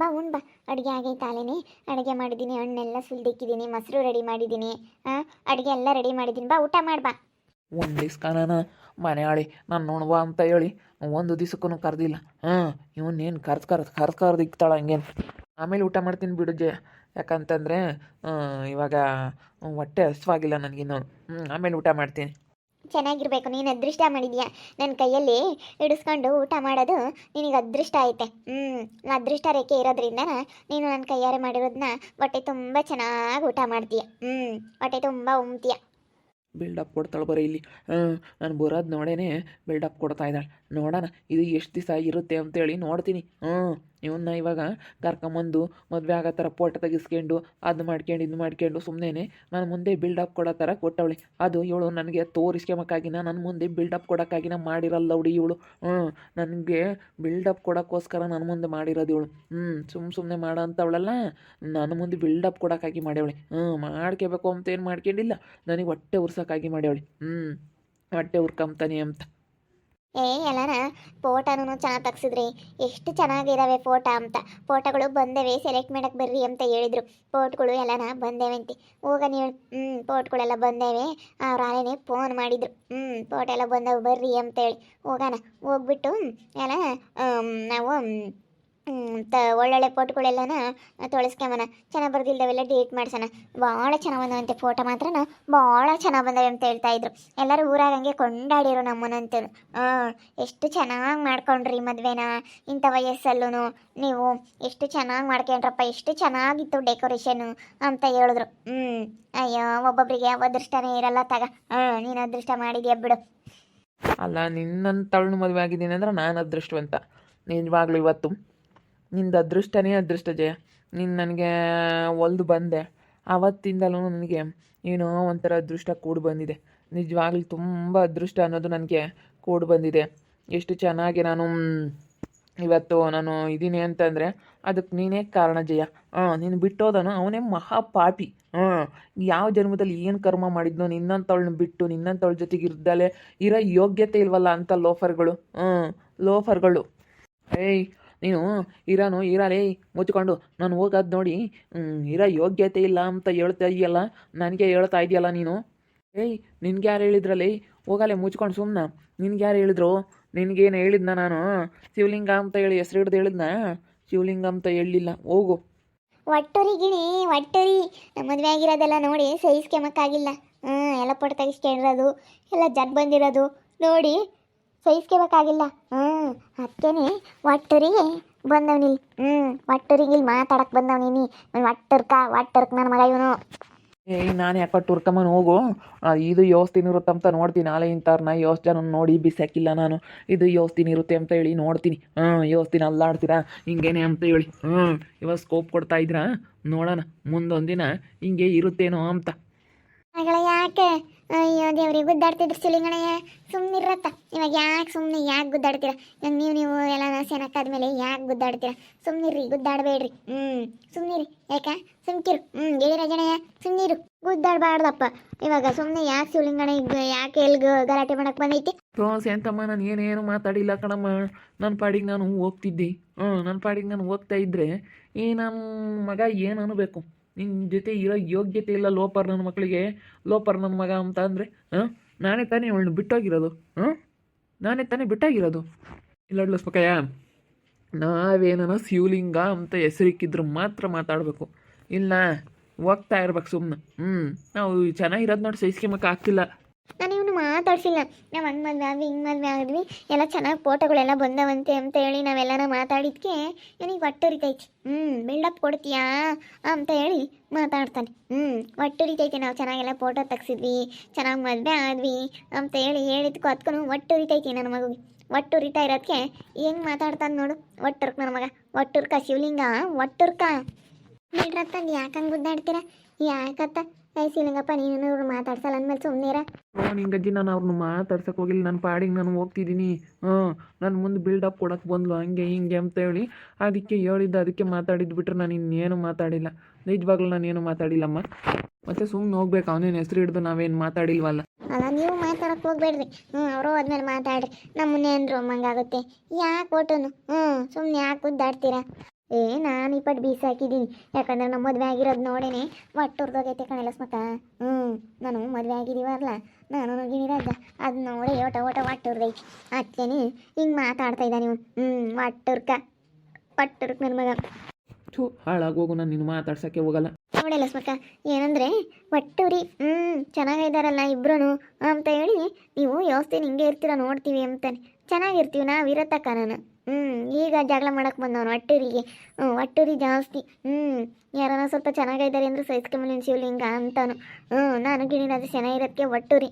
ಬಾ, ಉಣ್ ಬಾ. ಅಡುಗೆ ಆಗೈತೆ ಆಲೇನೆ. ಅಡುಗೆ ಮಾಡಿದ್ದೀನಿ, ಹಣ್ಣೆಲ್ಲ ಸುಲ್ದಿಕ್ಕಿದ್ದೀನಿ, ಮೊಸರು ರೆಡಿ ಮಾಡಿದ್ದೀನಿ. ಹಾಂ ಅಡುಗೆ ಎಲ್ಲ ರೆಡಿ ಮಾಡಿದ್ದೀನಿ. ಬಾ, ಊಟ ಮಾಡಿ ಬಾ. ಒಂದು ದಿವ್ಸ ಕಾನ ಮನೆ ಆಳಿ, ನಾನು ನೋಡುವ ಅಂತ ಹೇಳಿ. ಒಂದು ದಿವ್ಸಕ್ಕೂ ಕರೆದಿಲ್ಲ. ಹಾಂ ಇವನ್ನೇನು ಕರ್ದು ಕರ್ದು ಕರ್ದು ಕರ್ದು ಇಕ್ತಾಳ ಹಂಗೇನು? ಆಮೇಲೆ ಊಟ ಮಾಡ್ತೀನಿ ಬಿಡು ಜಯ ಯಾಕಂತಂದರೆ ಇವಾಗ ಹೊಟ್ಟೆ ಹಸ್ವಾಗಿಲ್ಲ ನನಗಿನ್ನೂ ಹ್ಞೂ ಆಮೇಲೆ ಊಟ ಮಾಡ್ತೀನಿ. ಚೆನ್ನಾಗಿರ್ಬೇಕು, ನೀನು ಅದೃಷ್ಟ ಮಾಡಿದ್ಯಾ? ನನ್ನ ಕೈಯಲ್ಲಿ ಹಿಡಿಸ್ಕೊಂಡು ಊಟ ಮಾಡೋದು ನಿನಗೆ ಅದೃಷ್ಟ ಐತೆ. ಹ್ಞೂ ಅದೃಷ್ಟ ರೇಖೆ ಇರೋದ್ರಿಂದ ನೀನು ನನ್ನ ಕೈಯಾರೆ ಮಾಡಿರೋದನ್ನ ಹೊಟ್ಟೆ ತುಂಬ ಚೆನ್ನಾಗಿ ಊಟ ಮಾಡ್ತೀಯ. ಹ್ಞೂ ಹೊಟ್ಟೆ ತುಂಬ ಉಮ್ತೀಯ. ಬಿಲ್ಡಪ್ ಕೊಡ್ತಾಳೆ ಬರೀ ಇಲ್ಲಿ. ನಾನು ಬರೋದು ನೋಡೇನೆ ಬಿಲ್ಡಪ್ ಕೊಡ್ತಾ ಇದ್ದಾಳೆ. ನೋಡೋಣ, ಇದು ಎಷ್ಟು ದಿವಸ ಇರುತ್ತೆ ಅಂತೇಳಿ ನೋಡ್ತೀನಿ. ಹ್ಞೂ ಇವನ್ನ ಇವಾಗ ಕರ್ಕೊಂಬಂದು ಮದುವೆ ಆಗೋ ಥರ ಫೋಟೋ ತೆಗಿಸ್ಕೊಂಡು, ಅದು ಮಾಡ್ಕೊಂಡು, ಇದು ಮಾಡ್ಕೊಂಡು ಸುಮ್ಮನೆ ನಾನು ಮುಂದೆ ಬಿಲ್ಡಪ್ ಕೊಡೋ ಥರ ಕೊಟ್ಟವಳೆ. ಅದು ಇವಳು ನನಗೆ ತೋರಿಸ್ಕೊಬೇಕಾಗಿನ ನನ್ನ ಮುಂದೆ ಬಿಲ್ಡಪ್ ಕೊಡೋಕ್ಕಾಗಿನ ಮಾಡಿರಲ್ಲ ಅವಳಿ ಇವಳು. ಹ್ಞೂ ನನಗೆ ಬಿಲ್ಡಪ್ ಕೊಡೋಕ್ಕೋಸ್ಕರ ನನ್ನ ಮುಂದೆ ಮಾಡಿರೋದು ಇವಳು. ಹ್ಞೂ ಸುಮ್ಮ ಸುಮ್ಮನೆ ಮಾಡೋ ಅಂಥವಳಲ್ಲ ನನ್ನ ಮುಂದೆ ಬಿಲ್ಡಪ್ ಕೊಡೋಕ್ಕಾಗಿ ಮಾಡ್ಯವಳೆ. ಹ್ಞೂ ಮಾಡ್ಕೋಬೇಕು ಅಂತ ಏನು ಮಾಡ್ಕೊಂಡಿಲ್ಲ, ನನಗೆ ಹೊಟ್ಟೆ ಉರ್ಸೋಕ್ಕಾಗಿ ಮಾಡ್ಯವಳೆ. ಹ್ಞೂ ಹೊಟ್ಟೆ ಉರ್ಕಂಬ್ತಾನೆ ಅಂತ. ಏ ಎಲ್ಲಾನ ಫೋಟೋನು ಚೆನ್ನಾಗಿ ತೆಗ್ಸಿದ್ರಿ. ಎಷ್ಟು ಚೆನ್ನಾಗಿದ್ದಾವೆ ಫೋಟೋ ಅಂತ. ಫೋಟೋಗಳು ಬಂದೇವೆ, ಸೆಲೆಕ್ಟ್ ಮಾಡಕ್ಕೆ ಬರ್ರಿ ಅಂತ ಹೇಳಿದ್ರು. ಫೋಟೋಗಳು ಎಲ್ಲನ ಬಂದೇವೆ ಅಂತ. ಹೋಗ ನೀವು ಹ್ಞೂ ಫೋಟೋಗಳೆಲ್ಲ ಬಂದೇವೆ. ಅವ್ರ ಆಲೇನೆ ಫೋನ್ ಮಾಡಿದ್ರು. ಹ್ಞೂ ಫೋಟೋ ಎಲ್ಲ ಬಂದವು ಬರ್ರಿ ಅಂತೇಳಿ. ಹೋಗೋಣ. ಹೋಗ್ಬಿಟ್ಟು ಎಲ್ಲ ನಾವು ತ ಒಳ್ಳೊಳ್ಳೆ ಫೋಟೋಗಳೆಲ್ಲನ ತೊಳಸ್ಕೊಂಬನ ಚೆನ್ನಾಗಿ ಬರ್ದಿಲ್ದವೆಲ್ಲ ಡಿಲೀಟ್ ಮಾಡ್ಸೋಣ ಭಾಳ ಚೆನ್ನಾಗಿ ಬಂದವಂತೆ ಫೋಟೋ ಮಾತ್ರ ಭಾಳ ಚೆನ್ನಾಗಿ ಬಂದವೆ ಅಂತ ಹೇಳ್ತಾ ಇದ್ರು. ಎಲ್ಲರೂ ಊರಾಗ ಹಂಗೆ ಕೊಂಡಾಡಿರು ನಮ್ಮನಂತ ಹಾಂ ಎಷ್ಟು ಚೆನ್ನಾಗಿ ಮಾಡ್ಕೊಂಡ್ರಿ ಮದುವೆನ, ಇಂಥ ವಯಸ್ಸಲ್ಲೂ ನೀವು ಎಷ್ಟು ಚೆನ್ನಾಗಿ ಮಾಡ್ಕೊಂಡ್ರಪ್ಪ, ಎಷ್ಟು ಚೆನ್ನಾಗಿತ್ತು ಡೆಕೋರೇಷನು ಅಂತ ಹೇಳಿದ್ರು. ಹ್ಞೂ ಅಯ್ಯೋ, ಒಬ್ಬೊಬ್ರಿಗೆ ಅದೃಷ್ಟನೇ ಇರಲ್ಲ ತಗ. ಹಾಂ ನೀನು ಅದೃಷ್ಟ ಮಾಡಿದ್ಯಾ ಬಿಡು. ಅಲ್ಲ ನಿನ್ನಂತಳನ್ನು ಮದುವೆ ಆಗಿದ್ದೀನಿ ಅಂದ್ರೆ ನಾನು ಅದೃಷ್ಟವಂತ. ನಿಜವಾಗ್ಲೂ ಇವತ್ತು ನಿಂದು ಅದೃಷ್ಟನೇ ಅದೃಷ್ಟ ಜಯ. ನೀನು ನನಗೆ ಒಲ್ದು ಬಂದೆ. ಆವತ್ತಿಂದಲೂ ನನಗೆ ಏನೋ ಒಂಥರ ಅದೃಷ್ಟ ಕೂಡಿ ಬಂದಿದೆ. ನಿಜವಾಗ್ಲೂ ತುಂಬ ಅದೃಷ್ಟ ಅನ್ನೋದು ನನಗೆ ಕೂಡಿ ಬಂದಿದೆ. ಎಷ್ಟು ಚೆನ್ನಾಗಿ ನಾನು ಇವತ್ತು ನಾನು ಇದ್ದೀನಿ ಅಂತಂದರೆ ಅದಕ್ಕೆ ನೀನೇ ಕಾರಣ ಜಯ. ಹಾಂ ನೀನು ಬಿಟ್ಟೋದನು ಅವನೇ ಮಹಾಪಾಪಿ. ಹಾಂ ಯಾವ ಜನ್ಮದಲ್ಲಿ ಏನು ಕರ್ಮ ಮಾಡಿದ್ನೋ ನಿನ್ನಂಥವಳನ್ನ ಬಿಟ್ಟು ನಿನ್ನಂಥವಳ ಜೊತೆಗೆ ಇರ್ದಲೇ ಇರೋ ಯೋಗ್ಯತೆ ಇಲ್ವಲ್ಲ ಅಂತ ಲೋಫರ್ಗಳು. ಹ್ಞೂ ಲೋಫರ್ಗಳು. ಏಯ್ ನೀನು, ಇರಾನು, ಇರಲೇ, ಮುಚ್ಕೊಂಡು ನಾನು ಹೋಗೋದು ನೋಡಿ ಇರ ಯೋಗ್ಯತೆ ಇಲ್ಲ ಅಂತ ಹೇಳ್ತಾ ಇದೆಯಲ್ಲ, ನನಗೆ ಹೇಳ್ತಾ ಇದೆಯಲ್ಲ ನೀನು? ಏಯ್, ನಿನ್ಗೆ ಯಾರು ಹೇಳಿದ್ರಲ್ಲಿ? ಹೋಗಲೇ, ಮುಚ್ಕೊಂಡು ಸುಮ್ಮನೆ ನಿನ್ಗೆ ಯಾರು ಹೇಳಿದ್ರು? ನಿನಗೇನು ಹೇಳಿದ್ನ ನಾನು? ಶಿವಲಿಂಗ ಅಂತ ಹೇಳಿ ಹೆಸರು ಹಿಡ್ದು ಹೇಳಿದ್ನ? ಶಿವಲಿಂಗ ಅಂತ ಹೇಳಲಿಲ್ಲ. ಹೋಗು. ಒಟ್ಟೂರಿ ಗಿಣಿ, ಒಟ್ಟೂರಿ. ಮದುವೆ ಆಗಿರೋದೆಲ್ಲ ನೋಡಿ ಸಹಿಸ್ಕೆಮಕ್ಕಾಗಿಲ್ಲ ಹ್ಞೂ ಎಲ್ಲ ಪೊಟ್ಟು ತೆಗಿಸ್ಕೊಂಡಿರೋದು, ಎಲ್ಲ ಜಗ್ ಬಂದಿರೋದು. ನೋಡಿ ಸಹಿಸ್ಕೋಬೇಕಾಗಿಲ್ಲ ಹ್ಞೂ ಅದಕ್ಕೇನೆ ಒಟ್ಟೂರಿಗೆ ಬಂದವನಿಲ್ಲಿ. ಹ್ಞೂ ಒಟ್ಟೂರಿಗೆ ಇಲ್ಲಿ ಮಾತಾಡಕ್ಕೆ ಬಂದವನಿನಿ ಒಟ್ಟರ್ಕ ಒಟ್ಟರ್ಕ ನನ್ನ ಮಗ ಇವನು. ಏಯ್ ನಾನು ಯಾಕೋ ಟುರ್ಕಮ್ಮನ ಹೋಗು? ಇದು ಯೋಸ್ತಿನ ಇರುತ್ತೆ ಅಂತ ನೋಡ್ತೀನಿ. ನಾಳೆ ಇಂಥವ್ರನ್ನ ನಾ ಜನ ನೋಡಿ ಬಿಸಾಕಿಲ್ಲ ನಾನು. ಇದು ಯೋಸ್ತಿನ ಇರುತ್ತೆ ಅಂತ ಹೇಳಿ ನೋಡ್ತೀನಿ. ಹ್ಞೂ ಯೋಸ್ತಿನ ಅಲ್ಲಾಡ್ತೀರಾ? ಹಿಂಗೇನೆ ಅಂತ ಹೇಳಿ. ಹ್ಞೂ ಇವಾಗ ಸ್ಕೋಪ್ ಕೊಡ್ತಾ ಇದ್ರ? ನೋಡೋಣ. ಮುಂದೊಂದಿನ ಹಿಂಗೆ ಇರುತ್ತೇನೋ ಅಂತ. ಮಗಳ ಯಾಕೆ? ಅಯ್ಯೋ ದೇವ್ರಿ ಗುದ್ದಾಡ್ತಿದ್ರು ಸುಲಿಂಗಣಯ್ಯ ಸುಮ್ಮನಿರತ್ತ ಇವಾಗ ಯಾಕೆ ಸುಮ್ಮನೆ ಯಾಕೆ ಗುದ್ದಾಡ್ತೀರಾ? ಇವಾಗ ನೀವು ನೀವು ಎಲ್ಲ ಸೆನಕ್ಕಾದ್ಮೇಲೆ ಯಾಕೆ ಗುದ್ದಾಡ್ತೀರಾ? ಸುಮ್ಮನಿರ್ರಿ ಗುದ್ದಾಡಬೇಡ್ರಿ. ಹ್ಞೂ ಸುಮ್ಮನಿರಿ ಯಾಕ? ಸುಮ್ಕಿರು. ಹ್ಞೂ ಹೇಳಿ ರಜಣಯ್ಯ ಸುಮ್ಮನಿರು ಗುದ್ದಾಡಬಾರ್ದಪ್ಪ. ಇವಾಗ ಸುಮ್ಮನೆ ಯಾಕೆ ಶಿವಲಿಂಗಣ ಯಾಕೆ ಎಲ್ಲಿ ಗಲಾಟೆ ಮಾಡಕ್ಕೆ ಬಂದೈತಿ? ಕ್ರೋಸ್ ಎಂತಮ್ಮ ನಾನು ಏನೇನು ಮಾತಾಡಿಲ್ಲ ಕಣಮ್ಮ. ನನ್ನ ಪಾಡಿಗೆ ನಾನು ಹೋಗ್ತಿದ್ದೆ. ಹ್ಞೂ ನನ್ನ ಪಾಡಿಗೆ ನಾನು ಹೋಗ್ತಾ ಇದ್ದರೆ ಈ ನನ್ನ ಮಗ ಏನು ಅನ್ನಬೇಕು ನಿನ್ನ ಜೊತೆ ಇರೋ ಯೋಗ್ಯತೆ ಇಲ್ಲ, ಲೋಪರ್ ನನ್ನ ಮಕ್ಕಳಿಗೆ, ಲೋಪರ್ ನನ್ನ ಮಗ ಅಂತ ಅಂದರೆ, ಹಾಂ? ನಾನೇ ತಾನೇ ಅವಳನ್ನ ಬಿಟ್ಟೋಗಿರೋದು, ಹಾಂ? ನಾನೇ ತಾನೇ ಬಿಟ್ಟಾಗಿರೋದು. ಇಲ್ಲ ನಾವೇನ ಶಿವಲಿಂಗ ಅಂತ ಹೆಸರಿಕ್ಕಿದ್ರೆ ಮಾತ್ರ ಮಾತಾಡಬೇಕು. ಇಲ್ಲ, ಹೋಗ್ತಾ ಇರ್ಬೇಕು ಸುಮ್ಮನೆ ಹ್ಞೂ ನಾವು ಚೆನ್ನಾಗಿರೋದು ನೋಡಿ ಸಹಿಸ್ಕೊಂಬಕ್ಕೆ ಆಗ್ತಿಲ್ಲ. ಮಾತಾಡ್ಸಿಲ್ಲ. ನಾವು ಹಂಗೆ ಮದುವೆ ಆದ್ವಿ, ಹಿಂಗೆ ಮದುವೆ ಆದ್ವಿ, ಎಲ್ಲ ಚೆನ್ನಾಗಿ ಫೋಟೋಗಳೆಲ್ಲ ಬಂದವಂತೆ ಅಂತ ಹೇಳಿ ನಾವೆಲ್ಲನ ಮಾತಾಡಿದ್ಕೆ ನನಗೆ ಹೊಟ್ಟುರಿತೈತಿ ಹ್ಞೂ ಬಿಲ್ಡಪ್ ಕೊಡ್ತೀಯಾ ಅಂತ ಹೇಳಿ ಮಾತಾಡ್ತಾನೆ. ಹ್ಞೂ ಹೊಟ್ಟುರಿತೈತಿ ನಾವು ಚೆನ್ನಾಗೆಲ್ಲ ಫೋಟೋ ತೆಗ್ಸಿದ್ವಿ, ಚೆನ್ನಾಗಿ ಮದುವೆ ಆದ್ವಿ ಅಂತ ಹೇಳಿ ಹೇಳಿದ್ಕೊ ಅದಕ್ಕೂ ಹೊಟ್ಟುರಿತೈತಿ ನನ್ನ ಒಟ್ಟು ಒಟ್ಟುರಿತಾ ಇರೋದಕ್ಕೆ ಹೆಂಗೆ ಮಾತಾಡ್ತಾನೆ ನೋಡು, ಒಟ್ಟುರ್ಕ ನನ್ನ ಮಗ. ಒಟ್ಟುರ್ಕ ಶಿವಲಿಂಗ, ಒಟ್ಟುರ್ಕ. ಬಿಡ್ರತ್ತಂದು ಯಾಕಂಗೆ ಗುದ್ದಾಡ್ತೀರ? ಯಾಕತ್ತ? ಏ ನೀನು ಇವ್ರು ಮಾತಾಡ್ಸಲ್ಲ ಅಂದ್ಮೇಲೆ ಸುಮ್ಮನಿರ ಓ ನಿಂಗಜ್ಜಿ ನಾನು ಅವ್ರನ್ನ ಮಾತಾಡ್ಸಕ್ಕೆ ಹೋಗಿಲ್ಲ. ನನ್ನ ಪಾಡಿಗೆ ನಾನು ಹೋಗ್ತಿದ್ದೀನಿ ಹಾಂ ನನ್ನ ಮುಂದೆ ಬಿಲ್ಡಪ್ ಕೊಡಕ್ಕೆ ಬಂದ್ಲು. ಹಂಗೆ ಹಿಂಗೆ ಅಂತ ಹೇಳಿ ಅದಕ್ಕೆ ಹೇಳಿದ್ದೆ ಅದಕ್ಕೆ ಮಾತಾಡಿದ್ದು ಬಿಟ್ರೆ ನಾನು ಇನ್ನೇನು ಮಾತಾಡಿಲ್ಲ. ನಿಜವಾಗ್ಲೂ ನಾನೇನು ಮಾತಾಡಿಲ್ಲಮ್ಮ. ಮತ್ತೆ ಸುಮ್ಮನೆ ಹೋಗ್ಬೇಕು. ಅವನೇನು ಹೆಸರು ಹಿಡ್ದು ನಾವೇನು ಮಾತಾಡಿಲ್ವಲ್ಲ. ಅಲ್ಲ ನೀವು ಮಾತಾಡಕ್ಕೆ ಹೋಗ್ಬೇಡ್ರಿ. ಹ್ಞೂ ಅವರು ಹೋದ್ಮೇಲೆ ಮಾತಾಡ್ರಿ. ನಮ್ಮ ಅಂದ್ರು ಮಂಗಾಗುತ್ತೆ ಯಾಕೆ ಒಟ್ಟುನು? ಹ್ಞೂ ಸುಮ್ಮನೆ ಯಾಕೆ ಗುದ್ದಾಡ್ತೀರಾ ಏ ನಾನು ಇಪ್ಪಟ್ಟು ಬೀಸಿ ಹಾಕಿದ್ದೀನಿ. ಯಾಕಂದ್ರೆ ನಮ್ಮ ಮದುವೆ ಆಗಿರೋದು ನೋಡೇನೆ ಒಟ್ಟುರ್ದೋಗೈತೆ ಕಣ ಸ್ಮಕ ಹ್ಞೂ ನಾನು ಮದುವೆ ಆಗಿದ್ದೀವಲ್ಲ ನಾನು ಗಿಣಿರಾಜ ಅದು ನೋಡಿ ಓಟ ಓಟ ಒಟ್ಟುರ್ದೈತಿ ಅತ್ತೇನೆ ಹಿಂಗೆ ಮಾತಾಡ್ತಾ ಇದ್ದ ನೀವು ಹ್ಞೂ ಒಟ್ಟುರ್ಕ ಒಟ್ಟುರ್ಕ ನನ್ನ ಮಗ. ಥೂ ಹಾಳಾಗೋಗು ನಾನು ನಿನ್ನ ಮಾತಾಡ್ಸೋಕ್ಕೆ ಹೋಗಲ್ಲ. ನೋಡಿಲ್ಲ ಸ್ಮಕ ಏನಂದರೆ ಒಟ್ಟುರಿ ಹ್ಞೂ ಚೆನ್ನಾಗಿದ್ದಾರಲ್ಲ ಇಬ್ಬರೂ ಅಂತ ಹೇಳಿ ನೀವು ಯೋಸ್ತಿ ಹಿಂಗೆ ಇರ್ತೀರ ನೋಡ್ತೀವಿ ಅಂತಾನೆ. ಚೆನ್ನಾಗಿರ್ತೀವಿ ನಾವು ಇರತ್ತಕ್ಕ ನಾನು. ಹ್ಞೂ ಈಗ ಜಗಳ ಮಾಡಕ್ಕೆ ಬಂದವನು ಒಟ್ಟೂರಿಗೆ ಹ್ಞೂ ಒಟ್ಟೂರಿ ಜಾಸ್ತಿ. ಹ್ಞೂ ಯಾರನ್ನ ಸ್ವಲ್ಪ ಚೆನ್ನಾಗಿದ್ದಾರೆ ಅಂದ್ರೆ ಸೈಸ್ಕೊಂಬಲಿನ ಶಿವಲಿಂಗ ಅಂತಾನು. ಹ್ಞೂ ನಾನು ಗಿಣಿರಾಜ ಚೆನ್ನಾಗಿರೋದಕ್ಕೆ ಒಟ್ಟೂರಿ.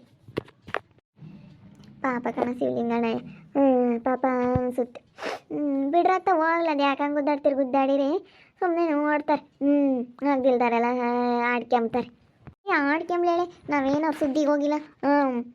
ಪಾಪ ಕಣ ಶಿವಲಿಂಗಣ್ಣ ಹ್ಞೂ ಪಾಪ ಅನ್ಸುತ್ತೆ. ಹ್ಞೂ ಬಿಡ್ರತ್ತ, ಹೋಗ್ಲ, ಅದು ಯಾಕಂಗೆ ಗುದ್ದಾಡ್ತೀರಿ, ಗುದ್ದಾಡಿರಿ. ಸುಮ್ಮನೆ ನೋಡ್ತಾರೆ. ಹ್ಞೂ ಆಗ್ದಿಲ್ದಾರೆಲ್ಲ ಆಡ್ಕೊಂಬ್ತಾರೆ ಆಡ್ಕೊಂಬ್ಲೇಳೆ ನಾವೇನು ಸುದ್ದಿಗೆ ಹೋಗಿಲ್ಲ. ಹ್ಞೂ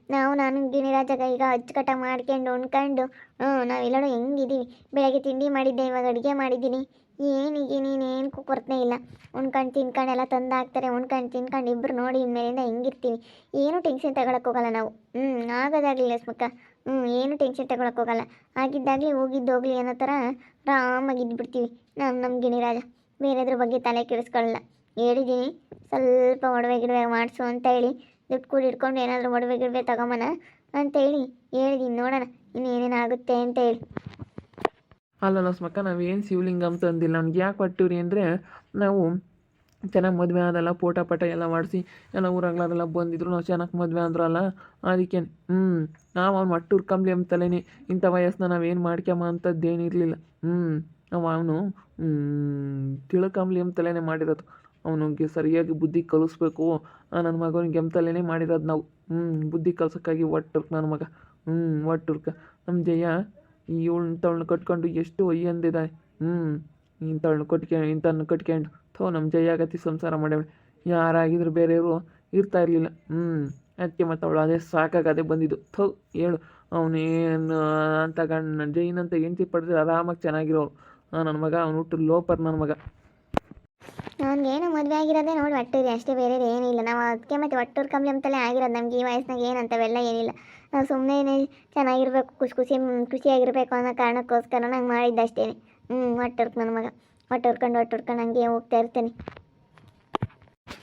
ನಾವು ನಾನು ಗಿಣಿರಾಜಾಗ ಈಗ ಅಚ್ಚುಕಟ್ಟ ಮಾಡ್ಕೊಂಡು ಉಣ್ಕೊಂಡು ಹ್ಞೂ ನಾವೆಲ್ಲರೂ ಹೆಂಗಿದ್ದೀವಿ. ಬೆಳಗ್ಗೆ ತಿಂಡಿ ಮಾಡಿದ್ದೆ, ಇವಾಗ ಅಡುಗೆ ಮಾಡಿದ್ದೀನಿ. ಏನೀಗ, ನೀನೇನು ಕೊರತೆ ಇಲ್ಲ. ಉಣ್ಕೊಂಡು, ತಿನ್ಕೊಂಡು ಎಲ್ಲ ತಂದು ಹಾಕ್ತಾರೆ ಉಣ್ಕೊಂಡು, ತಿನ್ಕೊಂಡು ಇಬ್ಬರು ನೋಡಿ ಇನ್ಮೇಲಿಂದ ಹೆಂಗಿರ್ತೀವಿ. ಏನೂ ಟೆನ್ಷನ್ ತಗೊಳಕ್ಕೆ ಹೋಗಲ್ಲ ನಾವು. ಹ್ಞೂ ಆಗೋದಾಗಲಿಲ್ಲ ಸ್ಮಕ್ಕ ಹ್ಞೂ ಏನು ಟೆನ್ಷನ್ ತಗೊಳಕ್ಕೆ ಹೋಗಲ್ಲ. ಆಗಿದ್ದಾಗಲಿ ಹೋಗಿದ್ದೋಗ್ಲಿ ಅನ್ನೋ ಥರ ಆರಾಮಾಗಿ ಇದ್ಬಿಡ್ತೀವಿ. ನಮ್ಮ ನಮ್ಮ ಗಿಣಿರಾಜ ಬೇರೆದ್ರ ಬಗ್ಗೆ ತಲೆ ಕೆಡಿಸ್ಕೊಳ್ಳಲ್ಲ ಹೇಳಿದ್ದೀನಿ. ಸ್ವಲ್ಪ ಒಡವೆ ಗಿಡವೆ ಮಾಡಿಸು ಅಂತ ಹೇಳಿ. ದುಡ್ಡು ಕೂಡ ಇಟ್ಕೊಂಡು ಏನಾದರೂ ಒಡವೆ ಗಿಡವೆ ತಗೊಂಬನ ಅಂತೇಳಿ ಹೇಳಿದ್ದೀನಿ ನೋಡೋಣ ಇನ್ನು ಏನೇನಾಗುತ್ತೆ ಅಂತ ಹೇಳಿ. ಅಲ್ಲಲ್ಲ ಸ್ಮಕ್ಕ ನಾವೇನು ಶಿವಲಿಂಗಂ ತಂದಿಲ್ಲ. ಅವ್ನಿಗೆ ಯಾಕೆ ಕೊಟ್ಟಿವ್ರಿ ಅಂದರೆ, ನಾವು ಚೆನ್ನಾಗಿ ಮದುವೆ ಆದಲ್ಲ, ಪೋಟ ಪಟ ಎಲ್ಲ ಮಾಡಿಸಿ, ಎಲ್ಲ ಊರಾಗ್ಲಾರೆಲ್ಲ ಬಂದಿದ್ರು, ನಾವು ಚೆನ್ನಾಗಿ ಮದುವೆ ಅಂದ್ರಲ್ಲ ಅದಕ್ಕೆ ಹ್ಞೂ ನಾವು ಅವ್ನು ಮಟ್ಟೂರು ಕಂಬ್ಲಿ ಅಂತಲೇ ಇಂಥ ವಯಸ್ಸನ್ನ ನಾವೇನು ಮಾಡ್ಕ್ಯಮ್ಮ ಅಂಥದ್ದೇನಿರಲಿಲ್ಲ ಹ್ಞೂ ನಾವು ಅವನು ತಿಳ್ಕಂಬ್ಲಿ ಅಂತಲೇ ಮಾಡಿರೋದು. ಅವನಿಗೆ ಸರಿಯಾಗಿ ಬುದ್ಧಿ ಕಲಿಸ್ಬೇಕು. ನನ್ನ ಮಗನಿಗೆ ಎಂತಲೇ ಮಾಡಿರೋದು ನಾವು. ಹ್ಞೂ ಬುದ್ಧಿ ಕಲ್ಸೋಕ್ಕಾಗಿ ಒಟ್ಟುರ್ಕ ನನ್ನ ಮಗ. ಹ್ಞೂ ಒಟ್ಟುರ್ಕ ನಮ್ಮ ಜಯ, ಈ ಇಂಥವ್ಳನ್ನ ಕಟ್ಕೊಂಡು ಎಷ್ಟು ಒಯ್ಯಂದಿದ್ದಾನೆ ಹ್ಞೂ ಇಂಥವ್ಳನ್ನ ಕಟ್ಕೊಂಡು ಇಂಥವ್ನ ಕಟ್ಕೊಂಡು. ಥೋ ನಮ್ಮ ಜಯಾಗತಿ ಸಂಸಾರ ಮಾಡ್ಯಾವಳೆ ಯಾರಾಗಿದ್ರು ಬೇರೆಯವರು ಇರ್ತಾ ಇರಲಿಲ್ಲ. ಹ್ಞೂ ಅದಕ್ಕೆ ಮತ್ತು ಅವಳು ಅದೇ ಸಾಕಾಗದೆ ಬಂದಿದ್ದು. ಥೋ, ಹೇಳು. ಅವನೇನು ಅಂತ ಗಂಡ, ಜೈನಂತ ಹೆಂಡತಿ ಪಡೆದ್ರೆ ಆರಾಮಾಗಿ ಚೆನ್ನಾಗಿರೋ ನನ್ನ ಮಗ, ಅವನು ಹುಟ್ಟು ಲೋಪರ್ ನನ್ನ ಮಗ. ನನಗೇನು ಮದುವೆ ಆಗಿರೋದೇ ನೋಡಿ ಒಟ್ಟೂರಿ ಅಷ್ಟೇ ಬೇರೆ ಏನಿಲ್ಲ. ನಾವು ಅದಕ್ಕೆ ಮತ್ತು ಒಟ್ಟೂರು ಕಂಬ್ಲಿ ಅಂತಲೇ ಆಗಿರೋದು. ನಮ್ಗೆ ಈ ವಯಸ್ಸಿನಾಗ ಏನು ಅಂತವೆಲ್ಲ ಏನಿಲ್ಲ. ನಾವು ಸುಮ್ಮನೆ ಚೆನ್ನಾಗಿರ್ಬೇಕು, ಖುಷಿ ಖುಷಿ ಖುಷಿಯಾಗಿರ್ಬೇಕು ಅನ್ನೋ ಕಾರಣಕ್ಕೋಸ್ಕರ ನಂಗೆ ಮಾಡಿದ್ದೆ ಅಷ್ಟೇ ಹ್ಞೂ ಒಟ್ಟೂರ್ಕ್ ನನ್ನ ಮಗ. ಒಟ್ಟೂರ್ಕೊಂಡು ಒಟ್ಟೂರ್ಕೊಂಡು ಹಂಗೆ ಹೋಗ್ತಾ ಇರ್ತೇನೆ.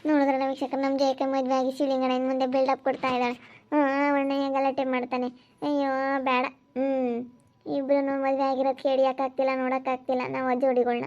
ನೋಡಿದ್ರೆ ವೀಕ್ಷಕರು ನಮ್ಮ ಜೈಕ ಮದುವೆ ಆಗಿ ಶಿವಲಿಂಗನ ಇನ್ನು ಮುಂದೆ ಬಿಲ್ಡಪ್ ಕೊಡ್ತಾ ಇದ್ದಾಳೆ. ಹ್ಞೂ ಅವಣ್ಣಯ್ಯ ಗಲಾಟೆ ಮಾಡ್ತಾನೆ. ಅಯ್ಯೋ, ಬೇಡ. ಹ್ಞೂ ಇಬ್ಬರು ಮದುವೆ ಆಗಿರೋದು ಕೇಳಿಯೋಕ್ಕಾಗ್ತಿಲ್ಲ ನೋಡೋಕ್ಕಾಗ್ತಿಲ್ಲ ನಾವು ಅಜ್ಜಿ ಜೋಡಿಗಳ್ನ.